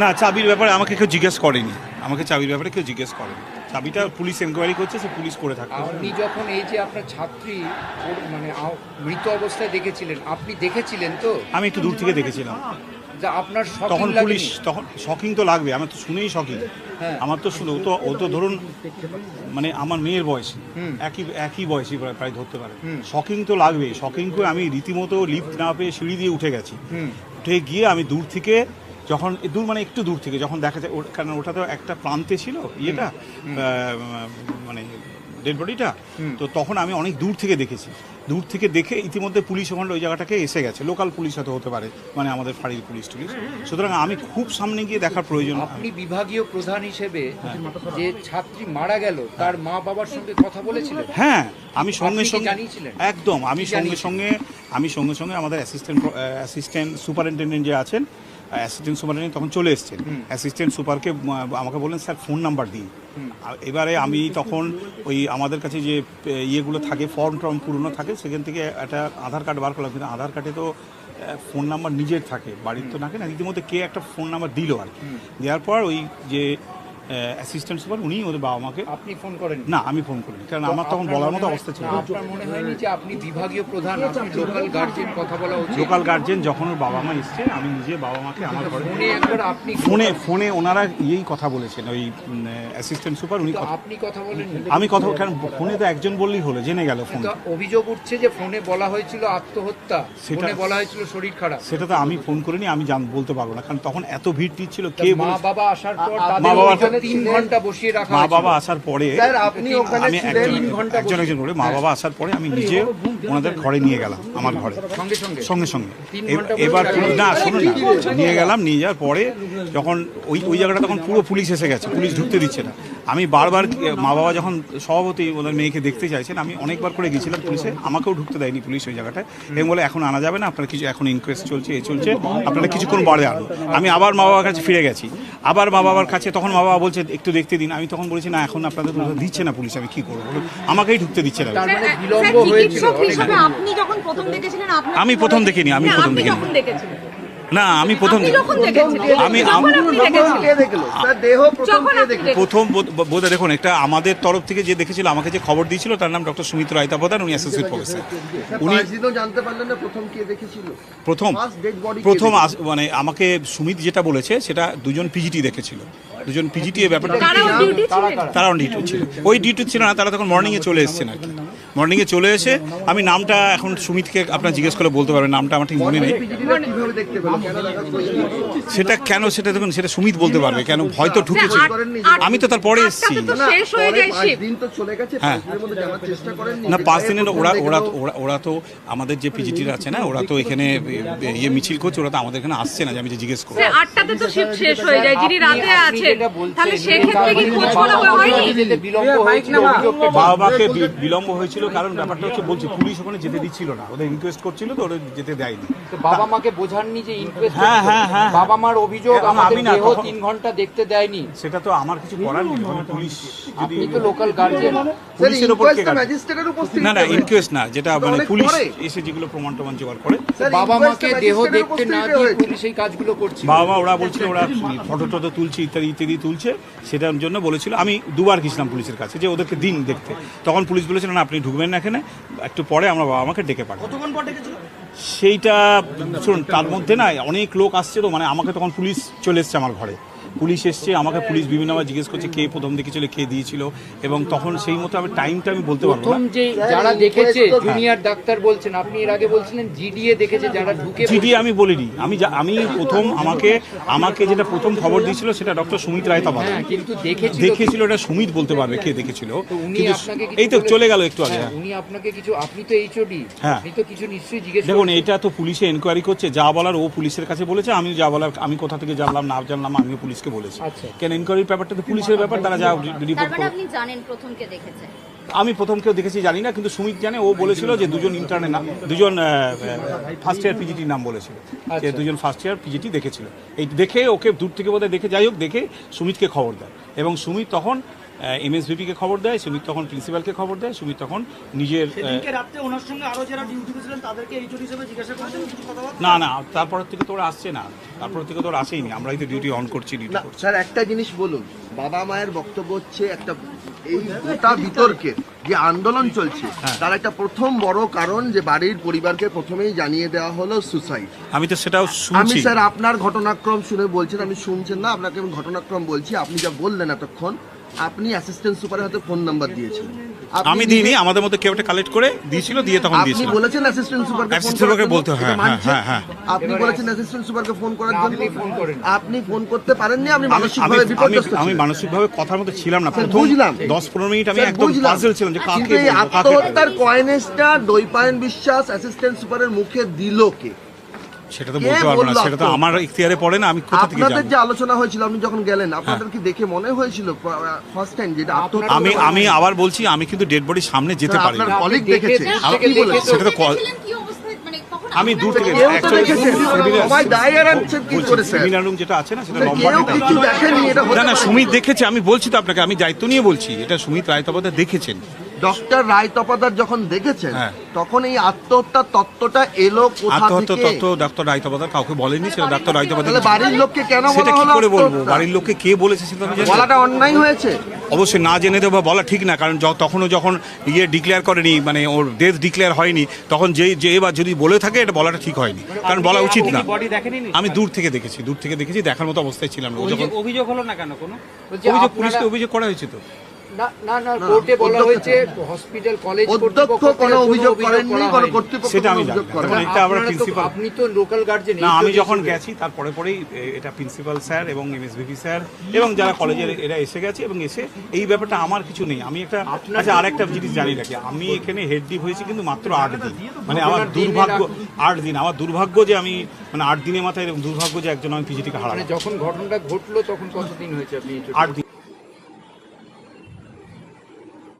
না চাবির ব্যাপারে আমাকে কেউ জিজ্ঞেস করেনি। আমাকে চাবির ব্যাপারে কেউ জিজ্ঞেস করেনি। চাবিটা পুলিশ এনকোয়ারি করছে সে পুলিশ করে থাকে আপনি যখন এই যে আপনার ছাত্রী মানে মৃত অবস্থায় দেখেছিলেন আপনি দেখেছিলেন তো? আমি একটু দূর থেকে দেখেছিলাম। যে আপনার তখন পুলিশ তখন শকিং তো লাগবে আমার তো শুনেই শকিং। হ্যাঁ। আমার তো শুনে ও তো ও তো ধরুন মানে আমার মেয়ের বয়স। একই একই বয়সী প্রায় ধরতে পারে। শকিং তো লাগবে শকিং করে আমি রীতিমতো লিফট না পেয়ে সিঁড়ি দিয়ে উঠে গেছি। উঠে গিয়ে আমি দূর থেকে যখন দূর মানে একটু দূর থেকে যখন দেখা যায় কারণ ওটা তো একটা প্রান্তে ছিল ইয়েটা মানে ডেড বডিটা তো তখন আমি অনেক দূর থেকে দেখেছি। দূর থেকে দেখে ইতিমধ্যে পুলিশ ওখানে ওই জায়গাটাকে এসে গেছে। লোকাল পুলিশ হয়তো হতে পারে মানে আমাদের ফাঁড়ির পুলিশ টুলিশ। সুতরাং আমি খুব সামনে গিয়ে দেখার প্রয়োজন। আপনি বিভাগীয় প্রধান হিসেবে যে ছাত্রী মারা গেল তার মা বাবার সঙ্গে কথা বলেছিলেন? হ্যাঁ আমি সঙ্গে সঙ্গে জানিয়েছিলেন? একদম আমি সঙ্গে সঙ্গে আমি সঙ্গে সঙ্গে আমাদের অ্যাসিস্ট্যান্ট অ্যাসিস্ট্যান্ট সুপারিনটেন্ডেন্ট যে আছেন অ্যাসিস্ট্যান্ট সুপার তখন চলে এসছেন অ্যাসিস্ট্যান্ট সুপারকে আমাকে বললেন স্যার ফোন নাম্বার দিন। আর এবারে আমি তখন ওই আমাদের কাছে যে ইয়েগুলো থাকে ফর্ম টর্ম পুরনো থাকে সেখান থেকে একটা আধার কার্ড বার করলাম। কিন্তু আধার কার্ডে তো ফোন নাম্বার নিজের থাকে বাড়ির তো নাকি না। ইতিমধ্যে কে একটা ফোন নাম্বার দিল আর কি। দেওয়ার পর ওই যে অ্যাসিস্ট্যান্ট সুপার উনি ওদের বাবা মাকে আপনি ফোন করেন না আমি ফোন করিনি কারণ আমার তখন বলার মতো অবস্থা ছিল। আপনার মনে হয়নি যে আপনি বিভাগীয় প্রধান লোকাল গার্জেন কথা বলা উচিত? লোকাল গার্জেন যখন ওর বাবা মা এসছে আমি নিজে বাবা মাকে আমার ঘরে ফোনে একবার আপনি ফোনে ফোনে ওনারা ইয়েই কথা বলেছেন ওই অ্যাসিস্ট্যান্ট সুপার উনি তো আপনি কথা বলেন আমি কথা কারণ ফোনে তো একজন বললেই হলো জেনে গেল ফোন অভিযোগ উঠছে যে ফোনে বলা হয়েছিল আত্মহত্যা সেটা- ফোনে বলা হয়েছিল শরীর খারাপ। সেটা তো আমি ফোন করিনি আমি জান বলতে পারব না কারণ তখন এত ভিড় ছিল কে মা বাবা আসার পর মা বাবা তিন ঘণ্টা বসিয়ে রাখা মা বাবা আসার পরে আপনি ওখানে আমি একজন একজন একজন করে মা বাবা আসার পরে আমি নিজে ওনাদের ঘরে নিয়ে গেলাম আমার ঘরে। সঙ্গে সঙ্গে। এবার? না শুনুন না নিয়ে গেলাম নিয়ে যাওয়ার পরে যখন ওই ওই জায়গাটা তখন পুরো পুলিশ এসে গেছে পুলিশ ঢুকতে দিচ্ছে না। আমি বারবার মা বাবা যখন সভাপতি ওদের মেয়েকে দেখতে চাইছেন আমি অনেকবার করে গেছিলাম পুলিশে আমাকেও ঢুকতে দেয়নি পুলিশ ওই জায়গাটায়। এবং বলে এখন আনা যাবে না আপনার কিছু এখন ইনকোয়েস্ট চলছে এ চলছে আপনারা কিছুক্ষণ বাড়ে আনুন আমি আবার মা বাবার কাছে ফিরে গেছি। আবার মা বাবার কাছে তখন মা বাবা বলছে একটু দেখতে দিন। আমি তখন বলেছি না এখন আপনাদের দিচ্ছে না পুলিশ আমি কি করব? বলুন, আমাকেই ঢুকতে দিচ্ছে না। মানে স্যার, বিলম্ব স্যার, হয়েছিল চিকিৎসক অনেক হিসেবে দিন। আপনি যখন প্রথম দেখেছিলেন আপনার আমি প্রথম দেখিনি, আমি প্রথম দেখিনি। না আমি প্রথম আমি- প্রথম বোধহয় দেখুন একটা আমাদের তরফ থেকে যে দেখেছিল আমাকে যে খবর দিয়েছিল তার নাম ডক্টর সুমিত রায়তা প্রধান উনি অ্যাসোসিয়েট প্রফেসর উনি জানতে পারলেন না প্রথম কে দেখেছিল। প্রথম প্রথম আস- মানে আমাকে সুমিত যেটা বলেছে সেটা দুজন পিজিটি দেখেছিল। দুজন পিজিটি এ ব্যাপারটা। তারা অন ডিউটি ছিল। ওই ডিউটি ছিল না তারা তখন মর্নিংয়ে চলে এসেছেন আর কি। মর্নিংয়ে চলে এসে আমি নামটা এখন সুমিতকে আপনার জিজ্ঞেস করলে বলতে পারবেন নামটা আমার ঠিক মনে নেই। সেটা কেন সেটা দেখুন সেটা সুমিত বলতে পারবে কেন হয়তো ঢুকেছে। আট- আট- আমি তো তারপরে এসেছি। তো না, হয়ে তো হ্যাঁ। না পাঁচ দিনের ওরা ওরা ওরা ওরা তো আমাদের যে পিজিটির আছে না ওরা তো এখানে ইয়ে মিছিল করছে ওরা তো আমাদের এখানে আসছে না যে আমি যে জিজ্ঞেস করব আটটাতে তো শিফট শেষ হয়ে যায়। যিনি আপনি- রাতে আছেন মানে। বাবাকে বিলম্ব হয়েছিল কারণ ব্যাপারটা হচ্ছে বলছি পুলিশ ওখানে যেতে দিচ্ছিল না। ওদের রিকোয়েস্ট করছিল তো ওরা যেতে দেয়নি। তো বাবা মাকে বোঝাননি যে ইনকোয়েস্ট হ্যাঁ, হ্যাঁ, হ্যাঁ। বাবা মার অভিযোগ আমাদের দেহ তিন ঘণ্টা দেখতে দেয়নি। সেটা তো আমার কিছু করার নেই। পুলিশ যদি আপনি তো লোকাল গার্জেন পুলিশের ওপর inquest কে ম্যাজিস্ট্রেটের উপস্থিত না না ইনকোয়েস্ট না যেটা মানে পুলিশ এসে যেগুলো প্রমাণ টমান জোগাড় করে। বাবা মাকে দেহ দেখতে না দিয়ে পুলিশ এই কাজগুলো করছে বাবা মা ওরা বলছিল ওরা ফটো টটো তুলছে ইত্যাদি ইত্যাদি। তুলছে সেটার জন্য বলেছিল আমি দুবার গেছিলাম পুলিশের কাছে যে ওদেরকে দিন দেখতে। তখন পুলিশ বলেছিল না আপনি ঢুকবেন না এখানে একটু পরে আমার বাবা আমাকে ডেকে পাঠাবো সেইটা শুনুন তার মধ্যে না অনেক লোক আসছে তো মানে আমাকে তখন পুলিশ চলে এসছে আমার ঘরে। পুলিশ এসছে আমাকে পুলিশ বিভিন্নবার জিজ্ঞেস করছে কে প্রথম দেখেছিল কে দিয়েছিল। এবং তখন সেই মতো আমি টাইমটা আমি বলতে পারব প্রথম যে যারা দেখেছে জুনিয়র ডাক্তার বলছেন আপনি এর আগে বলছিলেন জিডিএ দেখেছে যারা ঢুকে জিডি আমি বলিনি। আমি আমি প্রথম আমাকে আমাকে যেটা প্রথম খবর দিয়েছিল সেটা ডক্টর সুমিত রায় তবা হ্যাঁ কিন্তু দেখেছিল দেখেছিল এটা সুমিত বলতে পারবে কে দেখেছিল। উনি কিন্তু আপনাকে এই তো চলে গেল একটু আগে হ্যাঁ, উনি আপনাকে কিছু আপনি তো এইচওডি হ্যাঁ। আপনি তো কিছু নিশ্চয়ই জিজ্ঞেস দেখুন এটা তো পুলিশে এনকোয়ারি করছে যা বলার ও পুলিশের কাছে বলেছে আমি যা বলার আমি কোথা থেকে জানলাম না জানলাম আমিও পুলিশকে বলেছি। বলেছে কেন ইনকোয়ারির ব্যাপারটা তো পুলিশের ব্যাপার তারা যা রিপোর্ট মানে করে আপনি জানেন প্রথম কে দেখেছে আমি প্রথম কেউ দেখেছি জানি না কিন্তু সুমিত জানে ও বলেছিল যে দুজন ইন্টারনে নাম দুজন ফার্স্ট ইয়ার পিজিটির নাম বলেছিল। যে আচ্ছা। দুজন ফার্স্ট ইয়ার পিজিটি দেখেছিল। এই দেখে ওকে দূর থেকে বোধহয় দেখে যাই হোক দেখে সুমিতকে খবর দেয়। এবং সুমিত তখন এমএসভিপিকে খবর দেয় সুমিত তখন প্রিন্সিপালকে খবর দেয় সুমিত তখন নিজের না না তারপর থেকে তো ওরা আসছে না। তারপর থেকে তো ওরা আসেইনি। আমরাই তো ডিউটি অন করছি না স্যার একটা জিনিস বলুন বাবা মায়ের বক্তব্য হচ্ছে একটা এই গোটা বিতর্কে যে আন্দোলন চলছে হ্যাঁ। তার একটা প্রথম বড় কারণ যে বাড়ির পরিবারকে প্রথমেই জানিয়ে দেওয়া হলো সুসাইড আমি তো সেটাও আমি স্যার আপনার ঘটনাক্রম শুনে বলছেন আমি শুনছেন না আপনাকে আমি ঘটনাক্রম বলছি আপনি যা বললেন এতক্ষণ আপনি অ্যাসিস্ট্যান্ট সুপারের হাতে ফোন নাম্বার দিয়েছেন আপনি আমি দিইনি আমাদের মধ্যে কেউ একটা কালেক্ট করে দিয়েছিল দিয়ে তখন আপনি দিয়েছিল বলেছেন অ্যাসিস্ট্যান্ট সুপারকে ফোন সুপারকে বলতে হয়, হ্যাঁ, হ্যাঁ, হ্যাঁ। আপনি বলেছেন অ্যাসিস্ট্যান্ট সুপারকে ফোন করার জন্য আপনি ফোন করেন। আপনি ফোন করতে পারেননি আপনি আমি আমি মানসিকভাবে আমি বিপর্যস্ত আমি ছিলেন। মানসিকভাবে কথার মধ্যে ছিলাম না স্যার, প্রথম বুঝলাম। দশ পনেরো মিনিট আমি স্যার, একদম বুঝলাম। পাজল ছিলাম যে কাকে কিন্তু এই বলব, কাকে বলব। আত্মহত্যার কয়েনেসটা দৈপায়ন বিশ্বাস অ্যাসিস্ট্যান্ট সুপারের মুখে দিল কে সেটা তো বলতে পারব না সেটা তো আমার ইখতিয়ারে পড়ে না আমি কোথা থেকে আপনাদের যে আলোচনা হয়েছিল আপনি যখন গেলেন আপনাদের কি দেখে মনে হয়েছিল ফার্স্ট টাইম যেটা আমি আমি আবার বলছি আমি কিন্তু ডেড বডির সামনে যেতে পারি আপনার না। কলিগ দেখেছে। আপনি দেখে- বলেছেন সেটা তো কল- দেখেছিলেন কি অবস্থায় মানে আমি দূর থেকে যেটা আছে না সেটা না না সুমিত দেখেছে আমি বলছি তো আপনাকে আমি দায়িত্ব নিয়ে বলছি এটা সুমিত রায় দেখেছেন। ডক্টর রায় তপাদার যখন দেখেছেন হ্যাঁ। তখন এই আত্মহত্যার তত্ত্বটা এলো কোথা আত্মহত্যা থেকে? তত্ত্ব ডাক্তার রায় তপদার কাউকে বলেনি সেটা ডাক্তার রায় তপদার তাহলে বাড়ির লোককে কেন সেটা কি করে বলব? বাড়ির লোককে কে বলেছে সেটা আমি বলাটা অন্যায় হয়েছে? অবশ্যই না জেনে দেবো বলা ঠিক না কারণ য- তখনও যখন ইয়ে ডিক্লেয়ার করেনি মানে ওর ডেথ ডিক্লেয়ার হয়নি তখন যে যে এবার যদি বলে থাকে এটা বলাটা ঠিক হয়নি। কারণ বলা উচিত না। আমি দূর থেকে দেখেছি দূর থেকে দেখেছি দেখার মতো অবস্থায় ছিলাম না। অভিযোগ অভিযোগ হলো না কেন কোনো? অভিযোগ পুলিশকে অভিযোগ করা হয়েছে তো। না না না কোর্টে বলা হয়েছে হসপিটাল কলেজ অধ্যক্ষ কোনো অভিযোগ করেননি। কোনো কর্তৃপক্ষ সেটা আমি জানি না। করেন তখন এটা আমরা প্রিন্সিপাল আপনি তো লোকাল গার্জেন না আমি যখন গেছি তারপরে পরেই এটা প্রিন্সিপাল স্যার এবং এমএসভিপি স্যার এবং যারা কলেজের এরা এসে গেছে এবং এসে এই ব্যাপারটা আমার কিছু নেই। আমি একটা আচ্ছা আরেকটা জিনিস জানি রাখি। আমি এখানে হেড ডিপ হয়েছি কিন্তু মাত্র আট দিন। মানে আমার দুর্ভাগ্য আট দিন। আমার দুর্ভাগ্য যে আমি মানে আট দিনের মাথায় এরকম দুর্ভাগ্য যে একজন আমি পিজিটিকে হারাই যখন ঘটনাটা ঘটলো তখন কতদিন হয়েছে আপনি আট দিন।